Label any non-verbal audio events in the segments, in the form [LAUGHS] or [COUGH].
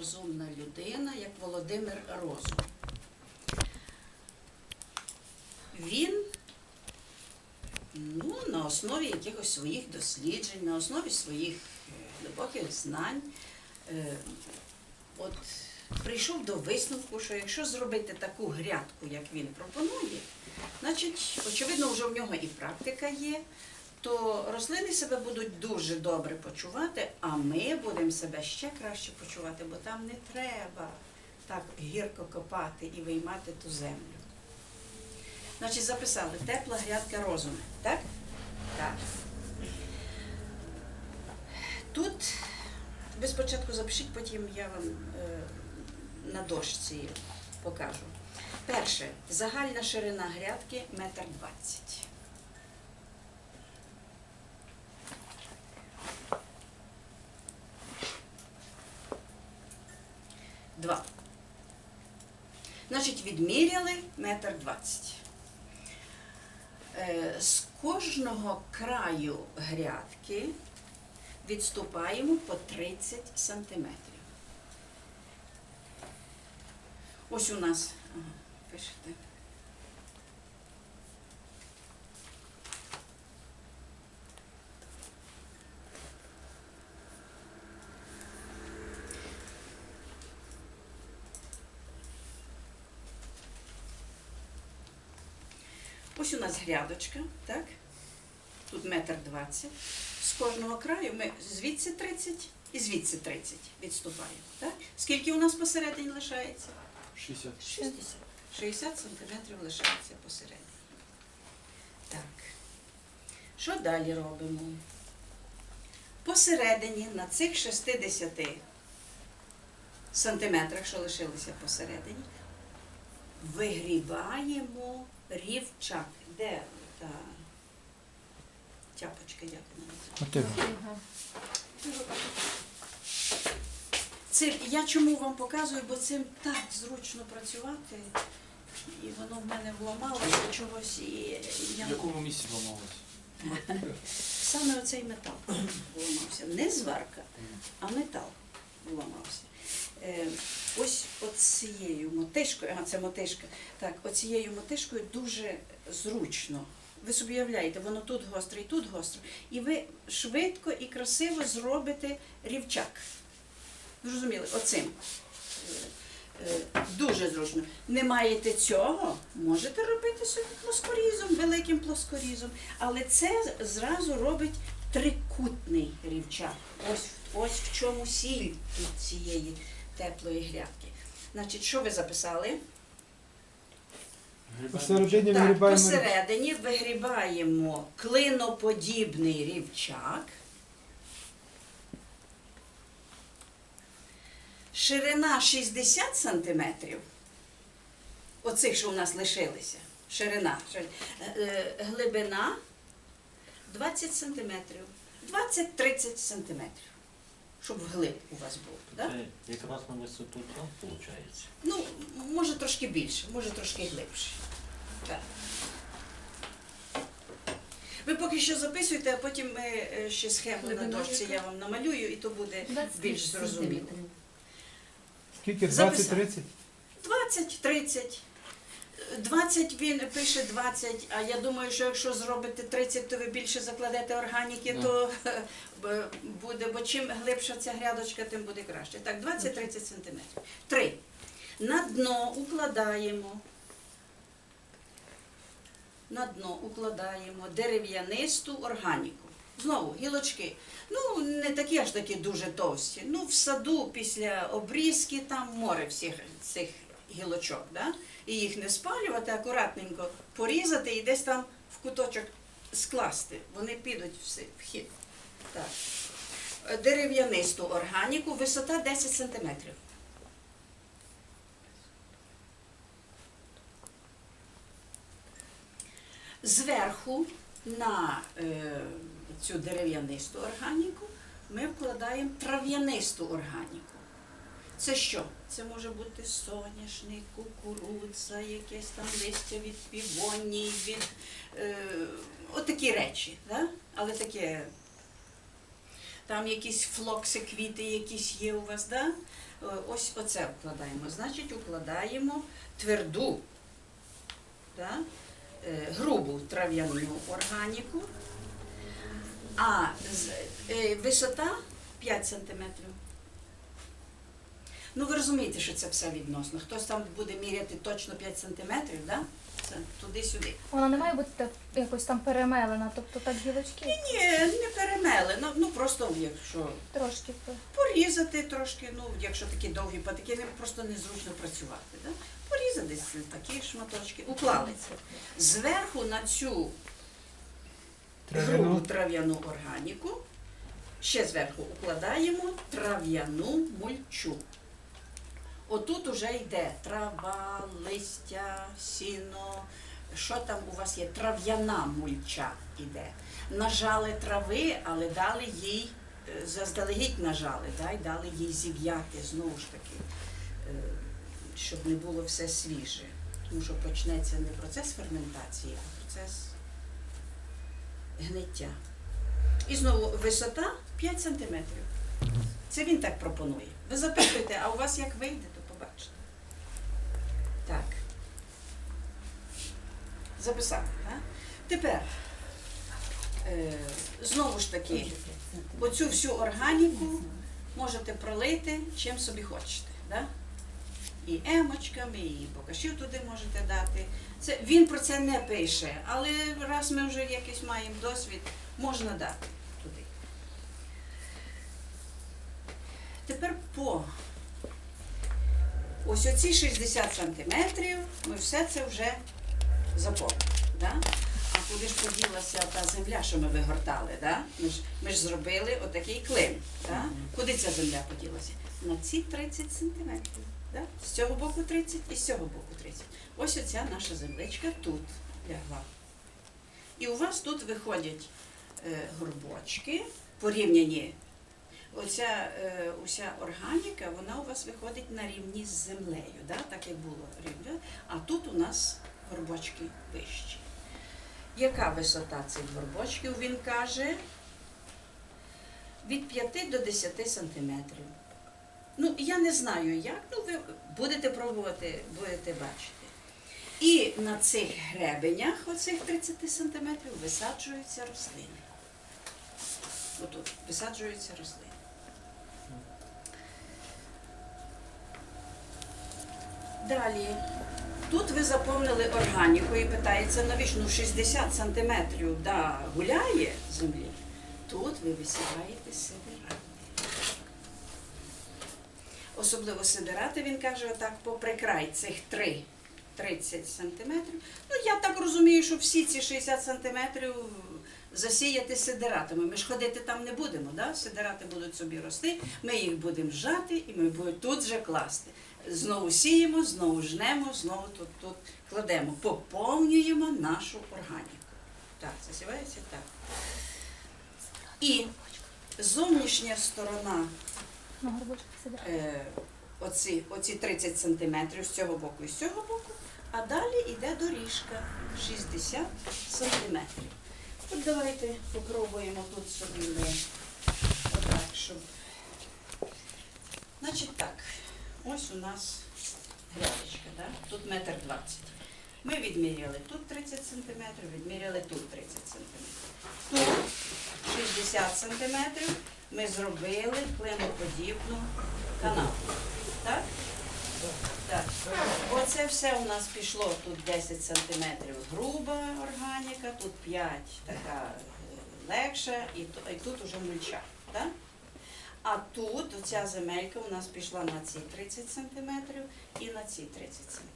розумна людина, як Володимир Розум. Він ну, на основі якихось своїх досліджень, на основі своїх е, глибоких знань, е, от прийшов до висновку, що якщо зробити таку грядку, як він пропонує, значить, очевидно, вже в нього і практика є, то рослини себе будуть дуже добре почувати, а ми будемо себе ще краще почувати, бо там не треба так гірко копати і виймати ту землю. Значить, записали тепла грядка розуму, так? Так. Тут ви спочатку запишіть, потім я вам е, на дошці покажу. Перше, загальна ширина грядки метр двадцять. Два. Значить, відміряли метр двадцять. Е, З кожного краю грядки відступаємо по 30 сантиметрів. Ось у нас, ага, пишете. Грядочка, так? Тут метр двадцять. З кожного краю ми звідси 30 і звідси 30 відступаємо. Так? Скільки у нас посередині лишається? 60. 60. 60 сантиметрів лишається посередині. Так. Що далі робимо? Посередині на цих 60 сантиметрах, що лишилися посередині, вигрібаємо рівчак. Де та тяпочка, як вона називається? Я чому вам показую, бо цим так зручно працювати, і воно в мене вламалося чогось, і я В якому місці ламалось? саме оцей метал вламався. Не зварка, а метал вламався. Е, ось оцією мотишкою, ага, це мотишка. Так, оцією мотишкою дуже зручно. Ви собі уявляєте, воно тут гостре і тут гостре. І ви швидко і красиво зробите рівчак. Зрозуміли, оцим. Е, е, Дуже зручно. Не маєте цього, можете робити собі плоскорізом, великим плоскорізом. Але це зразу робить трикутний рівчак. Ось, ось в чому сіль тут цієї теплої грядки. Значить, що ви записали? Посередині Так, вигрібаємо. посередині вигрібаємо клиноподібний рівчак. Ширина 60 сантиметрів. Оцих, що у нас лишилися. Ширина. шир- е, е, Глибина 20 сантиметрів. 20-30 сантиметрів. Щоб вглиб у вас був. Да? Це якраз на висоту там виходить. Ну, може трошки більше, може трошки глибше. Так. Ви поки що записуйте, а потім ми е, ще схему на дошці я вам намалюю, і то буде більш зрозуміло. Скільки? Записав. 20-30? 20, він пише 20, а я думаю, що якщо зробите 30, то ви більше закладете органіки, Да. то [LAUGHS] е, буде, бо чим глибша ця грядочка, тим буде краще. Так, 20-30 сантиметрів. Три. На дно укладаємо. На дно укладаємо дерев'янисту органіку. Знову гілочки. Ну, не такі аж такі дуже товсті. Ну, в саду після обрізки там море всіх цих гілочок. Да? І їх не спалювати, акуратненько порізати і десь там в куточок скласти. Вони підуть в в хід. Так. Дерев'янисту органіку, висота 10 сантиметрів. Зверху на е, цю дерев'янисту органіку ми вкладаємо трав'янисту органіку. Це що? Це може бути соняшник, кукурудза, якесь там листя від півоній, від е, отакі речі, да? але таке. там якісь флокси, квіти якісь є у вас, да? Е, Ось оце вкладаємо. Значить, укладаємо тверду, да? е, грубу трав'яну органіку, а е, висота 5 сантиметрів. Ну, ви розумієте, що це все відносно. Хтось там буде міряти точно 5 сантиметрів, да? Це туди-сюди. Вона не має бути так, якось там перемелена, тобто так гілочки Ні, не перемели. Ну, просто якщо трошки. порізати трошки, ну якщо такі довгі патики, ним просто незручно працювати. Да? Порізати такі шматочки, уклали це. Зверху на цю грубу Трав'яну. трав'яну органіку, ще зверху укладаємо трав'яну мульчу. Отут уже йде трава, листя, сіно. Що там у вас є? Трав'яна мульча йде. Нажали трави, але дали їй, е, заздалегідь нажали, да, і дали їй зів'яти знову ж таки, е, щоб не було все свіже. Тому що почнеться не процес ферментації, а процес гниття. І знову висота 5 сантиметрів. Це він так пропонує. Ви запитуєте, а у вас як вийде, то. Так. Записали, так? Тепер, е, знову ж таки, оцю всю органіку можете пролити чим собі хочете. Да? І емочками, і бокашів туди можете дати. Це, він про це не пише, але раз ми вже якийсь маємо досвід, можна дати туди. Тепер по ось оці 60 сантиметрів ми все це вже заповнили. Да? А куди ж поділася та земля, що ми вигортали? Да? Ми, ж, ми ж зробили отакий клин. Да? Куди ця земля поділася? На ці 30 сантиметрів. Да? З цього боку 30 і з цього боку 30. Ось оця наша земличка тут лягла. І у вас тут виходять е, горбочки порівняні. Оця е, уся органіка, вона у вас виходить на рівні з землею, да? так як було рівня. А тут у нас горбочки вищі. Яка висота цих горбочків? Він каже від 5 до 10 сантиметрів. Ну, я не знаю як, ну ви будете пробувати, будете бачити. І на цих гребенях, оцих 30 сантиметрів, висаджуються рослини. Отут висаджуються рослини. Далі. Тут ви заповнили органіку і питається, навіщо ну 60 сантиметрів да, гуляє землі. Тут ви висіваєте сидирати. Особливо сидирати, він каже, отак попри край цих 3 30 сантиметрів. Ну, я так розумію, що всі ці 60 сантиметрів засіяти сидиратами. Ми ж ходити там не будемо, да? сидирати будуть собі рости, ми їх будемо жати і ми будемо тут же класти. Знову сіємо, знову жнемо, знову тут, тут кладемо, поповнюємо нашу органіку. Так, засівається так. І зовнішня сторона е, оці, оці 30 сантиметрів з цього боку і з цього боку, а далі йде доріжка 60 сантиметрів. От давайте попробуємо тут собі отак, щоб. Значить так, ось у нас грядочка, да? тут метр двадцять. Ми відміряли тут 30 сантиметрів, відміряли тут 30 сантиметрів. Тут 60 сантиметрів ми зробили клиноподібну канаву. Так? Так. Оце все у нас пішло тут 10 сантиметрів груба органіка, тут 5 така е, легша, і тут уже мульча. Так? А тут оця земелька у нас пішла на ці 30 сантиметрів і на ці 30 сантиметрів.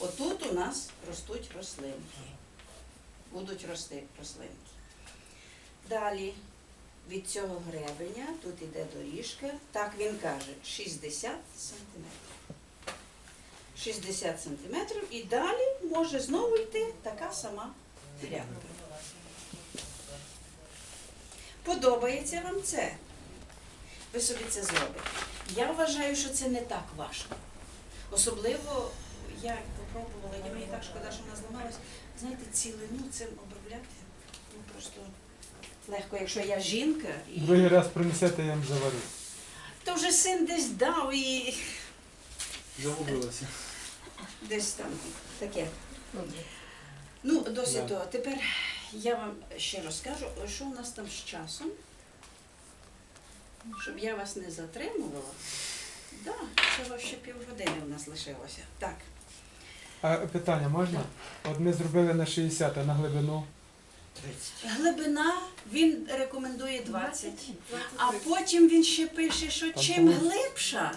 Отут у нас ростуть рослинки. Будуть рости рослинки. Далі від цього гребеня, тут іде доріжка, так він каже, 60 сантиметрів. 60 сантиметрів і далі може знову йти така сама грядка. Подобається вам це? Ви собі це зробите. Я вважаю, що це не так важко. Особливо я попробувала, я мені так шкода, що вона зламалась. Знаєте, цілину цим обробляти, ну просто легко, якщо я жінка, і... Другий раз принесете, я вам заварю. то вже син десь дав і Загубилася. десь там таке. Ну, досить Да. того. Тепер я вам ще розкажу, що у нас там з часом. Щоб я вас не затримувала. Так, да, всього ще півгодини в нас лишилося. Так. А питання можна? От ми зробили на 60, а на глибину. 30. Глибина він рекомендує 20. А потім він ще пише, що Там чим глибша,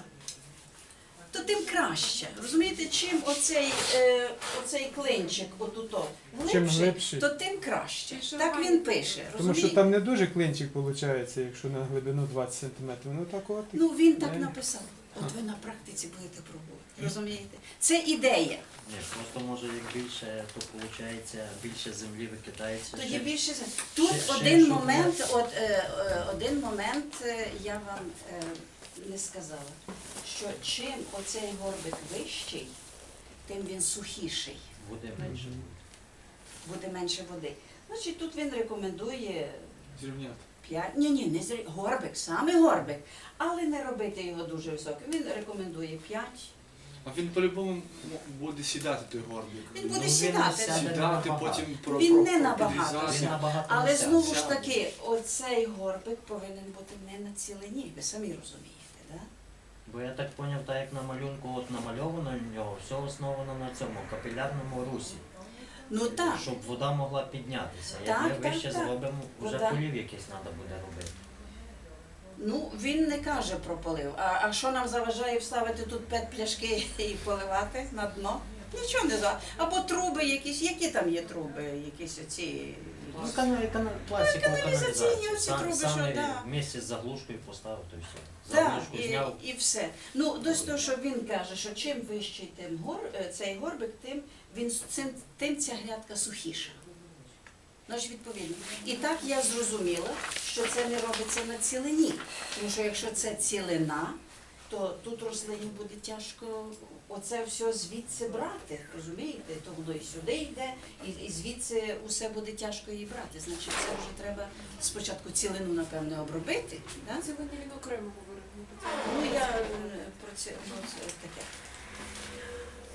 то тим краще. Розумієте, чим оцей, е, оцей клинчик отуто Чим глибший, глибший. то тим краще. Так він пише. Тому Розумієте? що там не дуже клинчик виходить, якщо на глибину 20 см. Ну так от. Ну він так написав. От ви на практиці будете пробувати. Розумієте? Це ідея. Ні, просто може як більше, то виходить більше землі викидається. Тоді ще- більше за- тут ще- ще один щоб момент, от е, е, один момент е, я вам е, не сказала, що чим оцей горбик вищий, тим він сухіший, Буде менше. Буде менше води. Значить, тут він рекомендує Зрівняти. 5, ні, ні, не зрі... горбик, саме горбик, але не робити його дуже високим. Він рекомендує 5. А він по-любому буде сідати той горбик. Він буде Ну, сідати. Сідати, потім про, Він не набагато набагато Але не знову ж таки, оцей горбик повинен бути не на цілині, ви самі розумієте? Бо я так поняв, так як на малюнку от намальовано в нього, все основано на цьому капілярному русі. Ну так. Щоб вода могла піднятися. Так, Як ми так, вище так. зробимо, вже Вода. полів якийсь треба буде робити. Ну, він не каже про полив. А, а що нам заважає вставити тут п'ять пляшки і поливати на дно? Нічого не за. Або труби якісь, які там є труби, якісь оці. Ну, каналі, каналі, класика каналізаційні оці труби, саме що, да. вместе з заглушкою поставив, то і все. Так, Заглушку і, зняв. і все. Ну, до того, що він каже, що чим вищий тим гор, е, цей горбик, тим він с- цим, тим ця грядка сухіша. Значить, відповідно. І так я зрозуміла, що це не робиться на цілині. Тому що якщо це цілина, то тут рослині буде тяжко оце все звідси брати. Розумієте? То воно і сюди йде, і, і звідси усе буде тяжко її брати. Значить, це вже треба спочатку цілину, напевне, обробити. Да? Вони він окремо говорив. Ну, я е, про це, ну, це таке.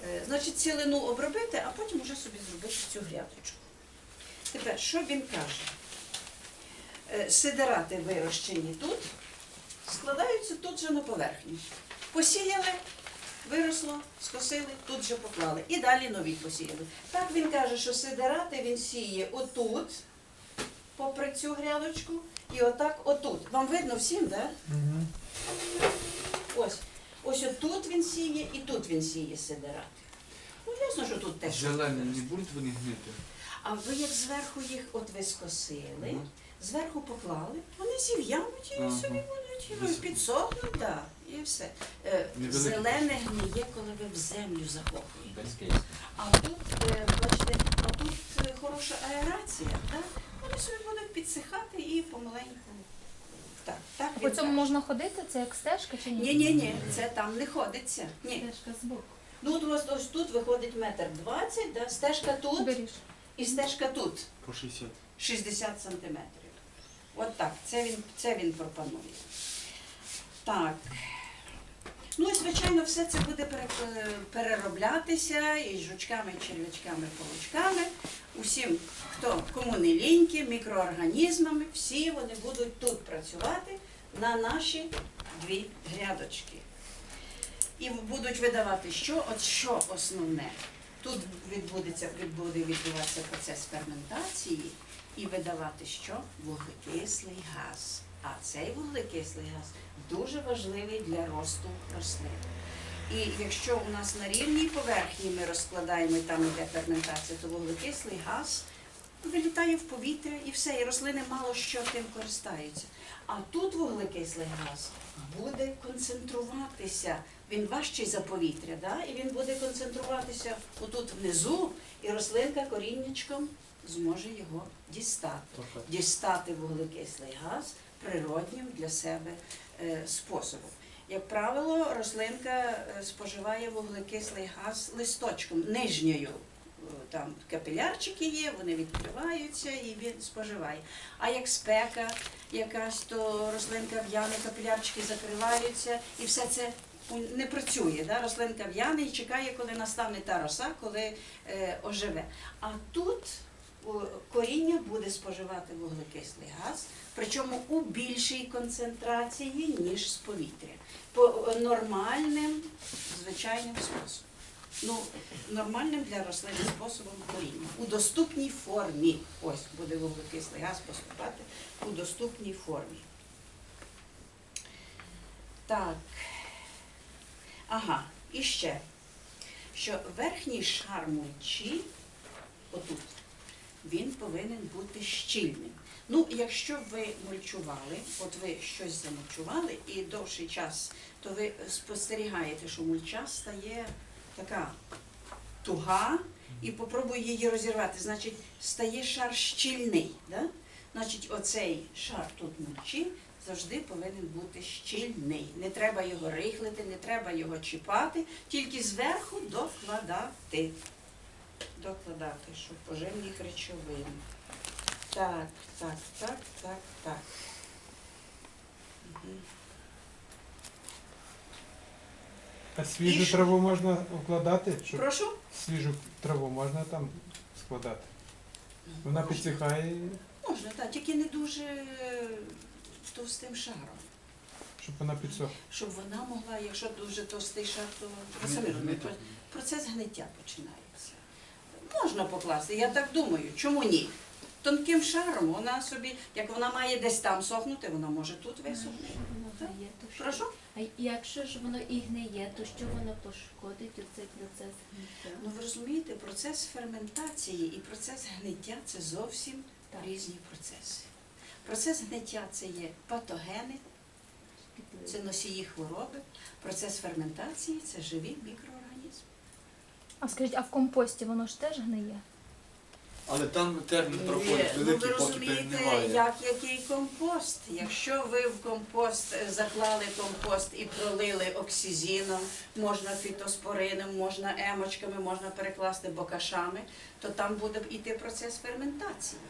Е, Значить, цілину обробити, а потім вже собі зробити цю грядочку. Тепер, що він каже? Е, Сидерати вирощені тут, складаються тут же на поверхню. Посіяли, виросло, скосили, тут же поклали. І далі нові посіяли. Так він каже, що сидерати він сіє отут, попри цю грядочку, і отак отут. Вам видно всім, так? Да? Угу. Ось. Ось отут він сіє і тут він сіє сидерати. Ну, ясно, що тут теж. Зелені не будуть вони гнити? А ви як зверху їх от ви скосили, зверху поклали, вони зів'януть і Ага. собі будуть Вис- підсохнуть, так, і все. Е, Зелене гниє, коли ви в землю захоплюєте. А тут, е, бачите, а тут е, хороша аерація, так? Вони собі будуть підсихати і помаленьку. Так, так По цьому можна ходити? Це як стежка чи ні? Ні, ні, ні, це там не ходиться. Ні. Стежка збоку. Ну, от ось, ось тут виходить метр двадцять, да? стежка тут Беріж. і стежка тут По 60. 60 сантиметрів. От так, це він, це він пропонує. Так. Ну і звичайно, все це буде перероблятися і жучками, і черв'ячками, павучками. Усім, хто кому не ліньки, мікроорганізмами, всі вони будуть тут працювати на наші дві грядочки. І будуть видавати, що, от що основне. Тут відбудеться, буде відбуватися процес ферментації і видавати що? Вуглекислий газ. А цей вуглекислий газ дуже важливий для росту рослин. І якщо у нас на рівній поверхні ми розкладаємо і там йде ферментація, то вуглекислий газ вилітає в повітря і все, і рослини мало що тим користаються. А тут вуглекислий газ буде концентруватися. Він важчий за повітря, да? і він буде концентруватися отут внизу, і рослинка коріннячком зможе його дістати. Дістати вуглекислий газ природнім для себе е, способом. Як правило, рослинка е, споживає вуглекислий газ листочком, нижньою там капілярчики є, вони відкриваються і він споживає. А як спека якась, то рослинка в'яне, капілярчики закриваються, і все це не працює. Да? Рослинка в'яне і чекає, коли настане та роса, коли е, оживе. А тут коріння буде споживати вуглекислий газ, причому у більшій концентрації, ніж з повітря. По е, нормальним, звичайним способом. Ну, нормальним для рослин способом коріння. У доступній формі. Ось буде вуглекислий газ поступати у доступній формі. Так. Ага, і ще, що верхній шар мульчі, отут, він повинен бути щільним. Ну, якщо ви мульчували, от ви щось замульчували і довший час, то ви спостерігаєте, що мульча стає така туга, і попробуй її розірвати. Значить, стає шар щільний. Да? Значить, оцей шар тут мульчі завжди повинен бути щільний. Не треба його рихлити, не треба його чіпати, тільки зверху докладати. Докладати, щоб поживні речовини. Так, так, так, так, так. А свіжу І що? траву можна вкладати? Щоб Прошу? свіжу траву можна там складати? Вона підсихає, Можна, так, тільки не дуже товстим шаром. щоб вона підсохла. Щоб вона могла, якщо дуже товстий шар, то ви самі розумієте, процес гниття починається. Можна покласти, я так думаю, чому ні? Тонким шаром вона собі, як вона має десь там сохнути, вона може тут висохнути. Так. Прошу? А якщо ж воно і гниє, то що воно пошкодить у цей процес гниття? Ну ви розумієте, процес ферментації і процес гниття це зовсім Так. різні процеси. Процес гниття це є патогени, це носії хвороби. Процес ферментації це живі мікроорганізми. А скажіть, а в компості воно ж теж гниє? Але там термін проходить ну ви розумієте, перегниває. як який компост. Якщо ви в компост е, заклали компост і пролили оксизіном, можна фітоспорином, можна емочками, можна перекласти бокашами, то там буде йти процес ферментації.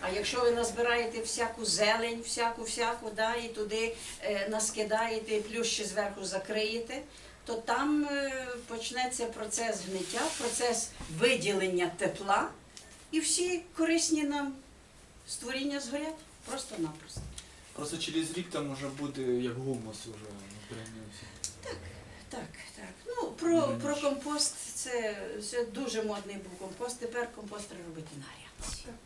А якщо ви назбираєте всяку зелень, всяку всяку, да, і туди е, наскидаєте, і плюс ще зверху закриєте, то там е, почнеться процес гниття, процес виділення тепла, і всі корисні нам створіння згорять просто-напросто. Просто через рік там може бути як гумус вже ну, перегнився. Так, так. Ну, про, Ну, про компост це, це дуже модний був компост. Тепер компост треба робити на грядці.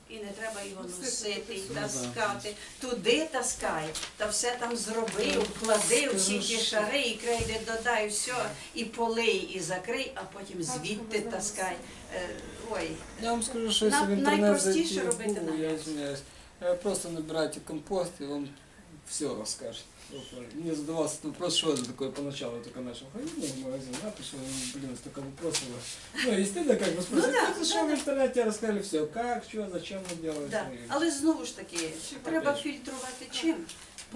І не треба його носити і таскати. Туди таскай, та все там зроби, вклади всі ті шари, і крейди додай, все, і полий, і закрий, а потім звідти таскай. Е, Ой, Я вам скажу, що якщо в інтернет найпростіше зайти в робити Google, я извиняюсь, э, просто набирайте компост, и он все расскажет. Мне задавался этот вопрос, что это такое поначалу, я только начал ходить ну, в магазин, да, пришел, блин, столько вопросов. Ну, естественно, как бы спросить, да, ну, что да, в да. интернете рассказали все, как, что, зачем вы делаете. да. и- Але знову ж таки, треба Опять же. фільтрувати чим? Не, ну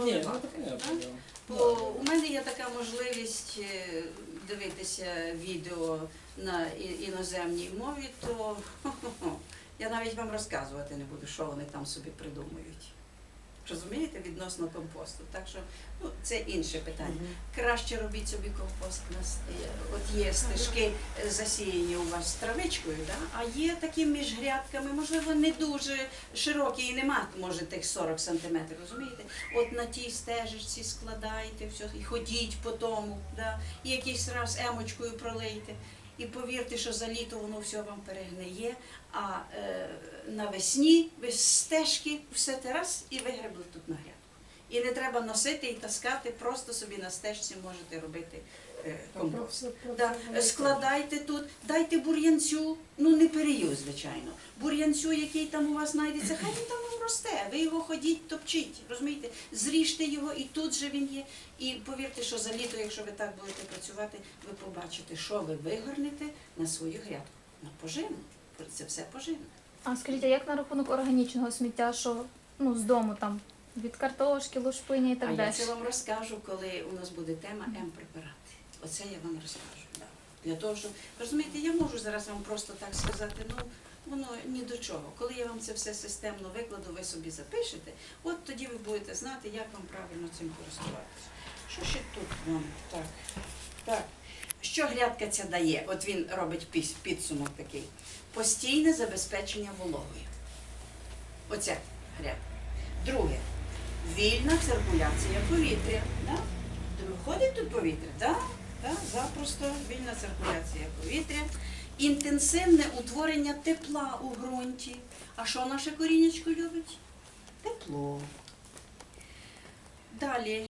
Поливати. это понятно, а? да. Бо у мене є така можливість е, дивитися відео на і- іноземній мові, то хо-хо-хо, [LAUGHS] я навіть вам розказувати не буду, що вони там собі придумують. Розумієте, відносно компосту. Так що ну, це інше питання. Краще робіть собі компост е, От є стежки е, засіяні у вас травичкою, да? а є такі між грядками, можливо, не дуже широкі і нема, може, тих 40 сантиметрів, розумієте? От на тій стежечці складайте все і ходіть по тому, да? і якийсь раз емочкою пролийте. І повірте, що за літо воно все вам перегниє, а е, навесні ви з стежки все те раз і вигребли тут на грядку. І не треба носити і таскати, просто собі на стежці можете робити е, компост. Да. Складайте тут, дайте бур'янцю, ну не перію, звичайно. Бур'янцю, який там у вас знайдеться, хай він там росте. Ви його ходіть, топчіть, розумієте? Зріжте його, і тут же він є. І повірте, що за літо, якщо ви так будете працювати, ви побачите, що ви вигорнете на свою грядку. На поживну. Це все поживне. А скажіть, а як на рахунок органічного сміття, що ну, з дому там від картошки, лушпині і так а я це вам розкажу, коли у нас буде тема М-препарати. Оце я вам розкажу. Да. Для того, щоб розумієте, я можу зараз вам просто так сказати, ну воно ні до чого. Коли я вам це все системно викладу, ви собі запишете, от тоді ви будете знати, як вам правильно цим користуватися. Що ще тут вам так? Так. Що грядка ця дає? От він робить підсумок такий. Постійне забезпечення вологою. Оця грядка. Друге. Вільна циркуляція повітря. Да? Ходить тут повітря, да? Да? запросто вільна циркуляція повітря. Інтенсивне утворення тепла у ґрунті. А що наше корінечко любить? Тепло. Далі